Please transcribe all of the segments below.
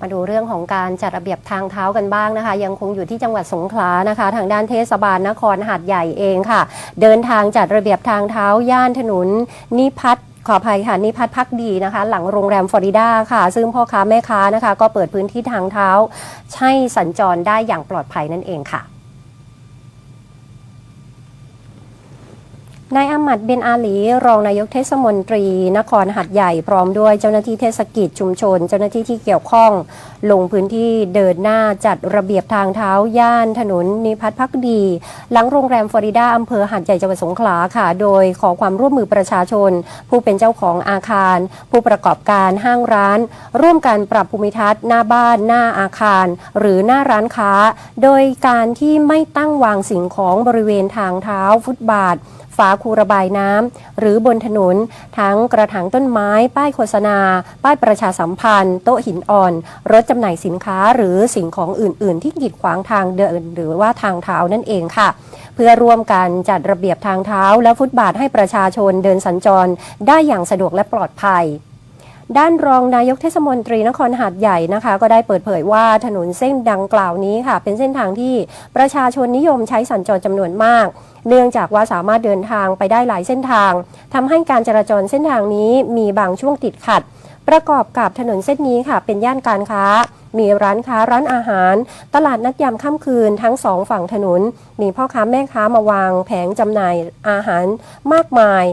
มาดูเรื่องของการจัดระเบียบทางเท้ากันบ้างนะคะ ยังคงอยู่ที่จังหวัดสงขลานะคะ ทางด้านเทศบาลนครหาดใหญ่เองค่ะ เดินทางจัดระเบียบทางเท้าย่านถนนนิพัฒน์ขออภัยค่ะนิพัฒน์พักดีนะคะ หลังโรงแรมฟลอริดาค่ะ ซึ่งพ่อค้าแม่ค้านะคะ ก็เปิดพื้นที่ทางเท้าให้สัญจรได้อย่างปลอดภัยนั่นเองค่ะ นายอามัดเบนอาลีรองนายกเทศมนตรี นครหัดใหญ่พร้อมด้วยเจ้าหน้าที่เทศกิจชุมชน เจ้าหน้าที่ที่เกี่ยวข้อง ลงพื้นที่เดินหน้าจัดระเบียบทางเท้าย่านถนนนิพัฒน์พักดี หลังโรงแรมฟลอริดาอำเภอหัดใหญ่จังหวัดสงขลาค่ะ โดยขอความร่วมมือประชาชน ผู้เป็นเจ้าของอาคาร ผู้ประกอบการห้างร้าน ร่วมกันปรับภูมิทัศน์หน้าบ้านหน้าอาคาร หรือหน้าร้านค้า โดยการที่ไม่ตั้งวางสิ่งของบริเวณทางเท้าฟุตบาท ฝาคูระบายน้ำหรือบนถนน ทั้งกระถางต้นไม้ ป้ายโฆษณา ป้ายประชาสัมพันธ์ โต๊ะหินอ่อน รถจำหน่ายสินค้าหรือสิ่งของอื่น ๆ ที่กีดขวางทางเดิน หรือว่าทางเท้านั่นเองค่ะ เพื่อร่วมกันจัดระเบียบทางเท้าและฟุตบาทให้ประชาชนเดินสัญจรได้อย่างสะดวกและปลอดภัย ด้านรองนายกเทศมนตรีนครหาดใหญ่นะคะ ก็ได้เปิดเผยว่าถนนเส้นดังกล่าวนี้ค่ะ เป็นเส้นทางที่ประชาชนนิยมใช้สัญจรจำนวนมาก เนื่องจากว่าสามารถเดินทางไปได้หลายเส้นทางทำให้การจราจรเส้นทางนี้มีบางช่วงติดขัด ประกอบกับถนนเส้นนี้ค่ะ เป็นย่านการค้า มีร้านค้าร้านอาหาร ตลาดนัดยามค่ำคืนทั้งสองฝั่งถนน มีพ่อค้าแม่ค้ามาวางแผงจำหน่ายอาหารมากมาย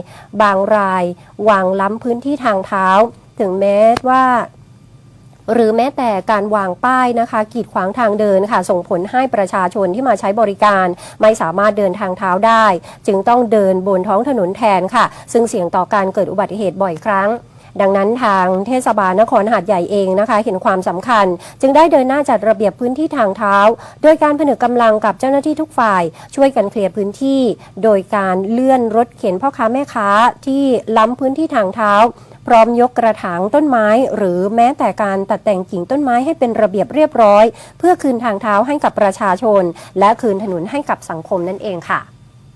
บางราย วางล้ำพื้นที่ทางเท้า ถึงแม้ว่าหรือแม้แต่การวางป้ายนะคะ กีดขวางทางเดินค่ะ ส่งผลให้ประชาชนที่มาใช้บริการ ไม่สามารถเดินทางเท้าได้ จึงต้องเดินบนท้องถนนแทนค่ะ ซึ่งเสี่ยงต่อการเกิดอุบัติเหตุบ่อยครั้ง ดังนั้นทางเทศบาลนครหาดใหญ่เองนะคะ เห็นความสำคัญ จึงได้เดินหน้าจัดระเบียบพื้นที่ทางเท้า โดยการผนึกกำลังกับเจ้าหน้าที่ทุกฝ่าย ช่วยกันเคลียร์พื้นที่ โดยการเลื่อนรถเข็นพ่อค้าแม่ค้าที่ล้ำพื้นที่ทางเท้า พร้อมยกกระถางต้นไม้ หรือแม้แต่การตัดแต่งกิ่งต้นไม้ให้เป็นระเบียบเรียบร้อย เพื่อคืนทางเท้าให้กับประชาชน และคืนถนนให้กับสังคมนั่นเองค่ะ